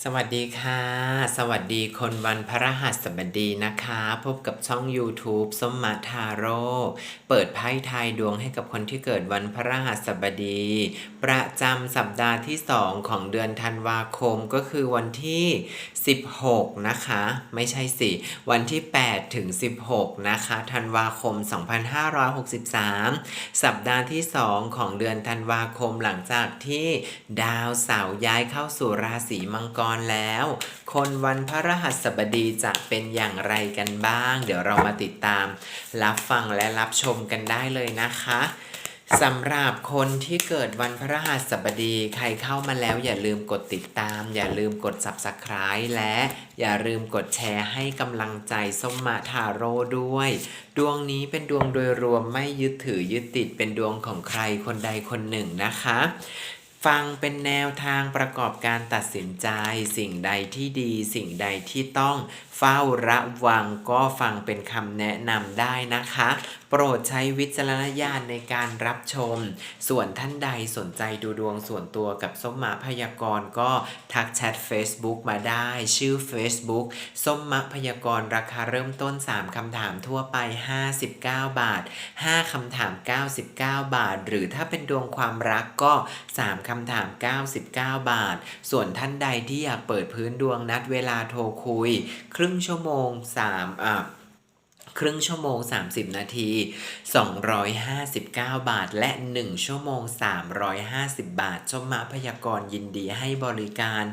สวัสดีค่ะ สวัสดีคนวันพระหัสบดีนะคะ พบกับช่อง YouTube ส้มมาทาโร่เปิดไพ่ทายดวงให้กับคนที่เกิดวันพระหัสบดี ประจำสัปดาห์ที่ 2 ของเดือนธันวาคมก็คือวันที่ 16 นะคะ ไม่ใช่สิ วันที่ 8 ถึง 16 นะคะธันวาคม 2563 สัปดาห์ที่ 2 ของเดือนธันวาคมหลังจากที่ดาวเสาร์ย้ายเข้าสู่ราศีมังกรแล้ว คนวันพระรหัสบดีจะเป็นอย่างไรกันบ้าง เดี๋ยวเรามาติดตาม รับฟังและรับชมกันได้เลยนะคะ สำหรับคนที่เกิดวันพระหัสบดี ใครเข้ามาแล้วอย่าลืมกดติดตาม อย่าลืมกด subscribe และอย่าลืมกดแชร์ให้กำลังใจส้มมาทาโร่ด้วย ดวงนี้เป็นดวงโดยรวมไม่ยึดถือยึดติดเป็นดวงของใครคนใดคนหนึ่งนะคะ ฟังเป็นแนวทางประกอบการตัดสินใจ สิ่งใดที่ดี สิ่งใดที่ต้องเฝ้าระวังก็ฟังเป็นคำแนะนำได้นะคะ โปรดใช้วิจารณญาณในการรับชม ส่วนท่านใดสนใจดูดวงส่วนตัวกับส้มมาพยากรณ์ก็ทักแชท Facebook มาได้ชื่อ Facebook ส้มมะพยากรณ์ราคาเริ่มต้น 3 คำถามทั่วไป 59 บาท 5 คำถาม 99 บาท หรือถ้าเป็นดวงความรักก็ 3 คำถาม 99 บาท ส่วนท่านใดที่อยากเปิดพื้นดวงนัดเวลาโทรคุย ครึ่งชั่วโมง3อะ ครึ่งชั่วโมง 30 นาที 259 บาท และ 1 ชั่วโมง 350 บาทชมมาพยากรยินดีให้บริการ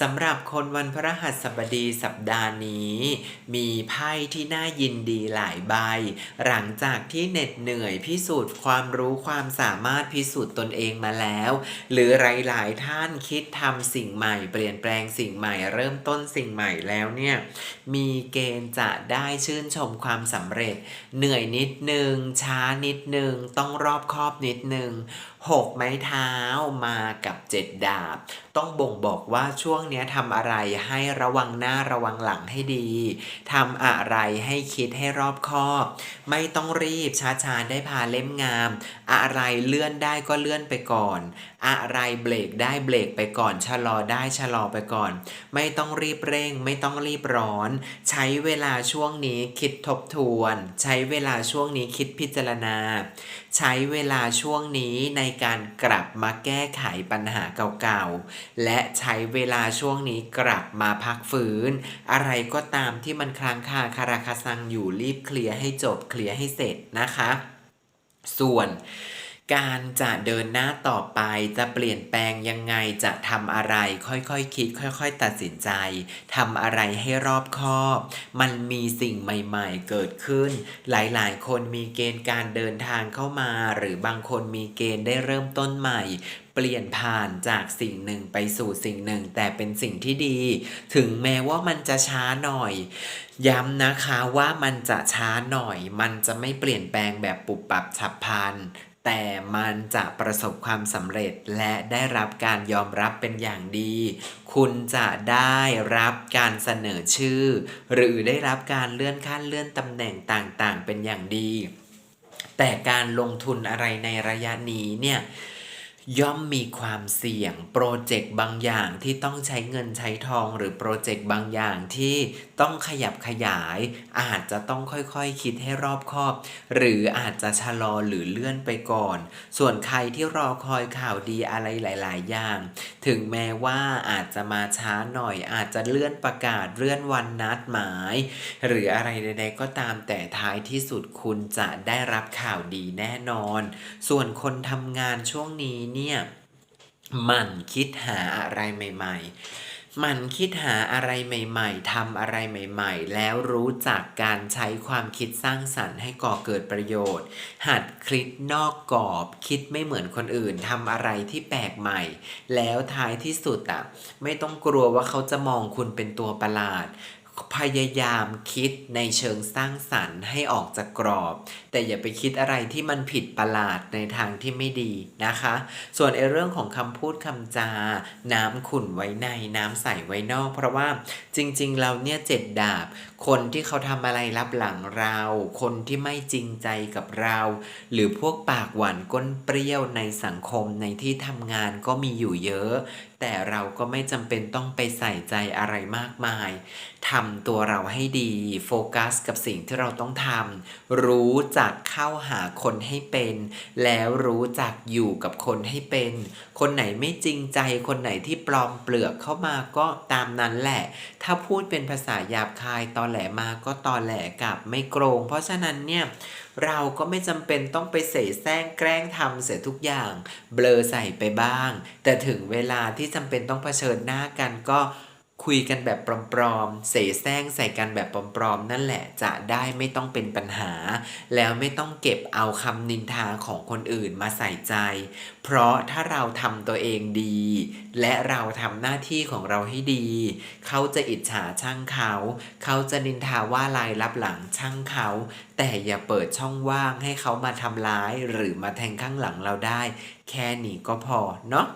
สำหรับคนวันพระหัสบดีสัปดาห์นี้ มีไพ่ที่น่ายินดีหลายใบ หลังจากที่เหน็ดเหนื่อยพิสูจน์ความรู้ความสามารถพิสูจน์ตนเองมาแล้ว หรือหลายๆท่านคิดทำสิ่งใหม่ เปลี่ยนแปลงสิ่งใหม่ เริ่มต้นสิ่งใหม่แล้วเนี่ยมีเกณฑ์จะได้ชื่นชมความสำเร็จ เหนื่อยนิดนึง ช้านิดนึง ต้องรอบคอบนิดนึงหกไม้เท้ามากับเจ็ดดาบ ต้องบ่งบอกว่าช่วงนี้ทำอะไรให้ระวังหน้าระวังหลังให้ดีทำอะไรให้คิดให้รอบคอบ ไม่ต้องรีบช้าๆได้พาเล่มงาม อะไรเลื่อนได้ก็เลื่อนไปก่อน อะไรเบรกได้เบรกไปก่อนชะลอได้ชะลอไปก่อน ไม่ต้องรีบเร่ง ไม่ต้องรีบร้อน ใช้เวลาช่วงนี้คิดทบทวน ใช้เวลาช่วงนี้คิดพิจารณาใช้เวลาช่วงนี้ในการกลับมาแก้ไขปัญหาเก่าๆ และใช้เวลาช่วงนี้กลับมาพักฟื้นอะไรก็ตามที่มันค้างคาคาราคาซังอยู่รีบเคลียร์ให้จบเคลียร์ให้เสร็จนะคะ ส่วน การจะเดินหน้าต่อไปจะเปลี่ยนแปลงยังไงจะทำอะไร ค่อยๆคคิด ค่อย ๆ ตัดสินใจทำอะไรให้รอบคอบ มันมีสิ่งใหม่ ๆ เกิดขึ้น หลายๆ คนมีเกณฑ์การเดินทางเข้ามา หรือบางคนมีเกณฑ์ได้เริ่มต้นใหม่เปลี่ยนผ่านจากสิ่งหนึ่งไปสู่สิ่งหนึ่ง แต่เป็นสิ่งที่ดี ถึงแม้ว่ามันจะช้าหน่อย ย้ำนะคะว่ามันจะช้าหน่อย มันจะไม่เปลี่ยนแปลงแบบปุบปับฉับพลัน แต่มันจะประสบความสำเร็จและได้รับการยอมรับเป็นอย่างดี คุณจะได้รับการเสนอชื่อ หรือได้รับการเลื่อนขั้นเลื่อนตำแหน่งต่างๆ เป็นอย่างดี แต่การลงทุนอะไรในระยะนี้เนี่ย ย่อมมีความเสี่ยงโปรเจกต์บางอย่างที่ต้องใช้เงินใช้ทองหรือโปรเจกต์บางอย่างที่ต้องขยับขยาย อาจจะต้องค่อยๆคคิดให้รอบคอบ หรืออาจจะชะลอหรือเลื่อนไปก่อน ส่วนใครที่รอคอยข่าวดีอะไรหลาย ๆ อย่าง ถึงแม้ว่าอาจจะมาช้าหน่อย อาจจะเลื่อนประกาศเลื่อนวันนัดหมาย หรืออะไรใดๆก็ตามแต่ท้ายที่สุดคุณจะได้รับข่าวดีแน่นอน ส่วนคนทำงานช่วงนี้เนี่ยมันคิดหาอะไรใหม่ๆ มันคิดหาอะไรใหม่ๆทำอะไรใหม่ๆ แล้วรู้จักการใช้ความคิดสร้างสรรค์ให้ก่อเกิดประโยชน์ หัดคิดนอกกรอบ คิดไม่เหมือนคนอื่นทำอะไรที่แปลกใหม่ แล้วท้ายที่สุดอะไม่ต้องกลัวว่าเขาจะมองคุณเป็นตัวประหลาด พยายามคิดในเชิงสร้างสรรค์ให้ออกจากกรอบ แต่อย่าไปคิดอะไรที่มันผิดประหลาดในทางที่ไม่ดีนะคะ ส่วนไอ้เรื่องของคำพูดคำจา น้ำขุ่นไว้ในน้ำใสไว้นอก เพราะว่าจริง ๆ เราเนี่ยเจ็ดดาบ คนที่เขาทำอะไรรับหลังเรา คนที่ไม่จริงใจกับเรา หรือพวกปากหวานก้นเปรี้ยวในสังคมในที่ทำงานก็มีอยู่เยอะแต่เราก็ไม่จำเป็นต้องไปใส่ใจอะไรมากมายทำตัวเราให้ดีโฟกัสกับสิ่งที่เราต้องทำรู้จักเข้าหาคนให้เป็น แล้วรู้จักอยู่กับคนให้เป็น คนไหนไม่จริงใจคนไหนที่ปลอมเปลือกเข้ามาก็ตามนั้นแหละ ถ้าพูดเป็นภาษาหยาบคายตอแหลมาก็ตอแหลกลับไม่โกรง เพราะฉะนั้นเนี่ย เราก็ไม่จำเป็นต้องไปเสแสร้งแกล้งทำเสียทุกอย่าง เบลอใส่ไปบ้าง แต่ถึงเวลาที่จำเป็นต้องเผชิญหน้ากันก็ คุยกันแบบปลอมๆ เสแสร้งใส่กันแบบปลอมๆ นั่นแหละจะได้ไม่ต้องเป็นปัญหา แล้วไม่ต้องเก็บเอาคำนินทาของคนอื่นมาใส่ใจ เพราะถ้าเราทำตัวเองดี และเราทำหน้าที่ของเราให้ดี เขาจะอิจฉาช่างเขา เขาจะนินทาว่าลายรับหลังช่างเขา แต่อย่าเปิดช่องว่างให้เขามาทำร้าย หรือมาแทงข้างหลังเราได้ แค่นี้ก็พอเนาะ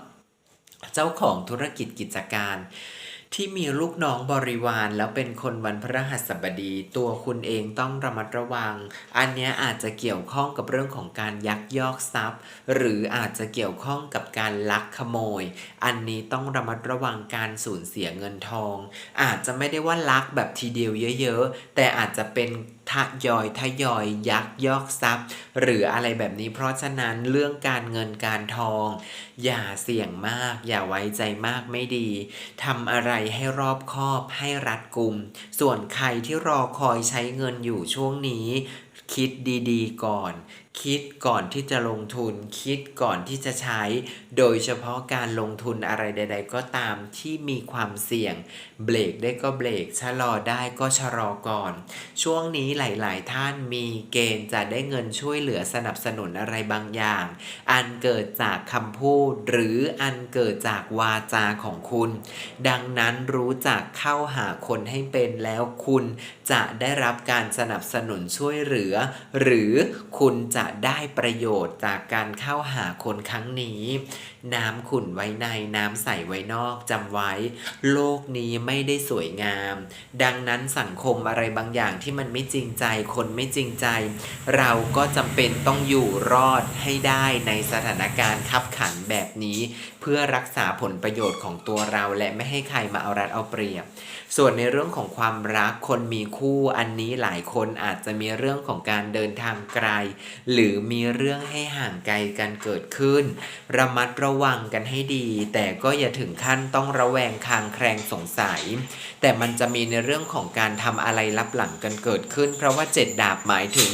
เจ้าของธุรกิจกิจการ ที่มีลูกน้องบริวารแล้วเป็นคนวันพระหัสบดี ตัวคุณเองต้องระมัดระวัง อันนี้อาจจะเกี่ยวข้องกับเรื่องของการยักยอกทรัพย์ หรืออาจจะเกี่ยวข้องกับการลักขโมย อันนี้ต้องระมัดระวังการสูญเสียเงินทอง อาจจะไม่ได้ว่าลักแบบทีเดียวเยอะ ๆ แต่อาจจะเป็นทยอยทยอยยักยอกทรัพย์ หรืออะไรแบบนี้ เพราะฉะนั้นเรื่องการเงินการทอง อย่าเสี่ยงมาก อย่าไว้ใจมากไม่ดีทำอะไรให้รอบคอบให้รัดกุม ส่วนใครที่รอคอยใช้เงินอยู่ช่วงนี้ คิดดีๆ ก่อนคิดก่อนที่จะลงทุน คิดก่อนที่จะใช้ โดยเฉพาะการลงทุนอะไรใด ๆ ก็ตามที่มีความเสี่ยง เบรกได้ก็เบรกชะลอได้ก็ชะลอก่อน ช่วงนี้หลาย ๆ ท่านมีเกณฑ์จะได้เงินช่วยเหลือสนับสนุนอะไรบางอย่าง อันเกิดจากคำพูด หรืออันเกิดจากวาจาของคุณ ดังนั้นรู้จักเข้าหาคนให้เป็นแล้วคุณจะได้รับการสนับสนุนช่วยเหลือ หรือคุณจะได้ประโยชน์จากการเข้าหาคนครั้งนี้ น้ำขุ่นไว้ในน้ำใสไว้นอกจำไว้ โลกนี้ไม่ได้สวยงาม ดังนั้นสังคมอะไรบางอย่างที่มันไม่จริงใจคนไม่จริงใจ เราก็จำเป็นต้องอยู่รอดให้ได้ในสถานการณ์ขับขันแบบนี้ เพื่อรักษาผลประโยชน์ของตัวเราและไม่ให้ใครมาเอารัดเอาเปรียบ ส่วนในเรื่องของความรักคนมีคู่อันนี้หลายคนอาจจะมีเรื่องของการเดินทางไกล หรือมีเรื่องให้ห่างไกลกันเกิดขึ้น ระมัดระวังกันให้ดี แต่ก็อย่าถึงขั้นต้องระแวงคางแครงสงสัย แต่มันจะมีในเรื่องของการทำอะไรลับหลังกันเกิดขึ้น เพราะว่าเจ็ดดาบหมายถึง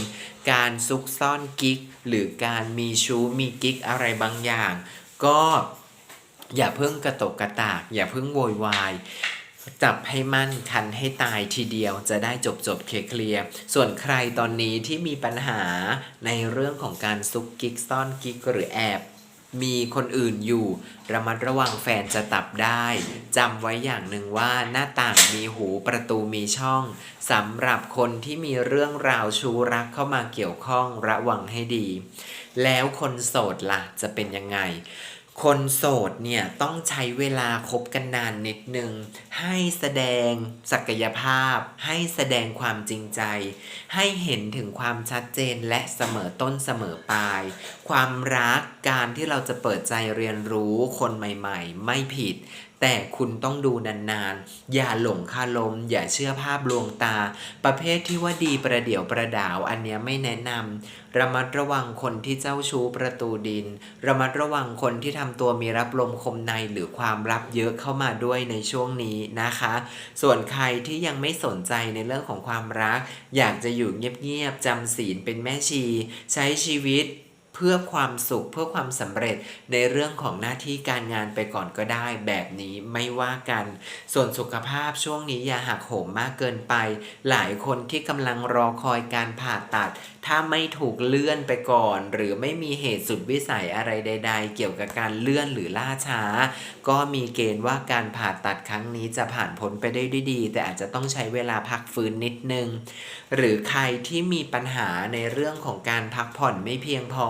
การซุกซ่อนกิ๊ก หรือการมีชู้มีกิ๊กอะไรบางอย่าง ก็อย่าเพิ่งกระตกกระตาก อย่าเพิ่งโวยวาย จับให้มั่นคันให้ตายทีเดียวจะได้จบจบเคลียร์ส่วนใครตอนนี้ที่มีปัญหาในเรื่องของการซุกกิ๊กซ่อนกิ๊กหรือแอบมีคนอื่นอยู่ ระมัดระวังแฟนจะตับได้จำไว้อย่างหนึ่งว่าหน้าต่างมีหูประตูมีช่องสำหรับคนที่มีเรื่องราวชู้รักเข้ามาเกี่ยวข้องระวังให้ดี แล้วคนโสดล่ะจะเป็นยังไง คนโสดเนี่ยต้องใช้เวลาคบกันนานนิดนึง ให้แสดงศักยภาพ ให้แสดงความจริงใจ ให้เห็นถึงความชัดเจนและเสมอต้นเสมอปลาย ความรักการที่เราจะเปิดใจเรียนรู้คนใหม่ ๆ ไม่ผิด แต่คุณต้องดูนานๆ อย่าหลงคาลม อย่าเชื่อภาพลวงตา ประเภทที่ว่าดีประเดี๋ยวประดาว อันเนี้ยไม่แนะนำ ระมัดระวังคนที่เจ้าชู้ประตูดิน ระมัดระวังคนที่ทำตัวมีรับลมคมในหรือความลับเยอะเข้ามาด้วยในช่วงนี้นะคะ ส่วนใครที่ยังไม่สนใจในเรื่องของความรัก อยากจะอยู่เงียบๆจำศีลเป็นแม่ชี ใช้ชีวิต เพื่อความสุขเพื่อความสำเร็จในเรื่องของหน้าที่การงานไปก่อนก็ได้ แบบนี้ไม่ว่ากัน ส่วนสุขภาพช่วงนี้อย่าหักโหมมากเกินไป หลายคนที่กำลังรอคอยการผ่าตัด ถ้าไม่ถูกเลื่อนไปก่อน หรือไม่มีเหตุสุดวิสัยอะไรใด ๆ เกี่ยวกับการเลื่อนหรือล่าช้า ก็มีเกณฑ์ว่าการผ่าตัดครั้งนี้จะผ่านพ้นไปได้ด้วยดี แต่อาจจะต้องใช้เวลาพักฟื้นนิดนึง หรือใครที่มีปัญหาในเรื่องของการพักผ่อนไม่เพียงพอ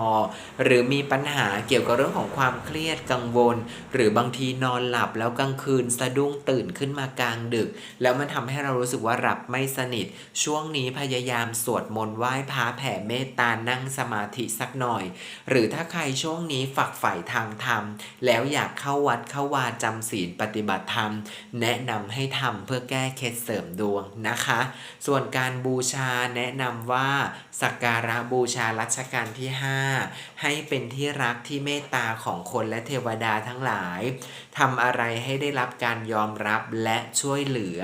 หรือมีปัญหาเกี่ยวกับเรื่องของความเครียดกังวล หรือบางทีนอนหลับแล้วกลางคืนสะดุ้งตื่นขึ้นมากลางดึก แล้วมันทำให้เรารู้สึกว่าหลับไม่สนิท ช่วงนี้พยายามสวดมนต์ไหว้พระแผ่เมตตานั่งสมาธิสักหน่อย หรือถ้าใครช่วงนี้ฝักใฝ่ทางธรรม แล้วอยากเข้าวัดเข้าวาจำศีลปฏิบัติธรรม แนะนำให้ทำเพื่อแก้เคล็ดเสริมดวงนะคะ ส่วนการบูชาแนะนำว่าสักการะบูชารัชกาลที่ 5ให้เป็นที่รักที่เมตตาของคนและเทวดาทั้งหลายทำอะไรให้ได้รับการยอมรับและช่วยเหลือ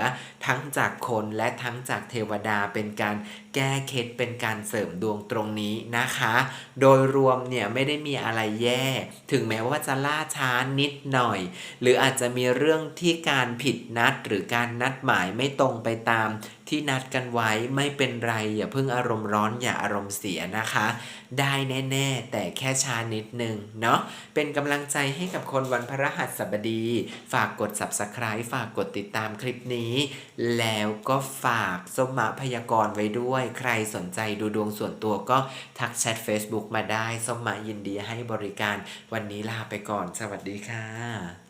ทั้งจากคนและทั้งจากเทวดาเป็นการแก้เคล็ดเป็นการเสริมดวงตรงนี้นะคะ โดยรวมเนี่ยไม่ได้มีอะไรแย่ ถึงแม้ว่าจะล่าช้านิดหน่อย หรืออาจจะมีเรื่องที่การผิดนัดหรือการนัดหมายไม่ตรงไปตาม ที่นัดกันไว้ไม่เป็นไรอย่าเพิ่งอารมณ์ร้อนอย่าอารมณ์เสียนะคะ ได้แน่ๆ แต่แค่ช้านิดนึงเนาะเป็นกำลังใจให้กับคนวันพระหัสบดี ฝากกด subscribe ฝากกดติดตามคลิปนี้ แล้วก็ฝากสมะพยากรไว้ด้วย ใครสนใจดูดวงส่วนตัวก็ทักแชท Facebook มาได้สมะยินดีให้บริการ วันนี้ลาไปก่อน สวัสดีค่ะ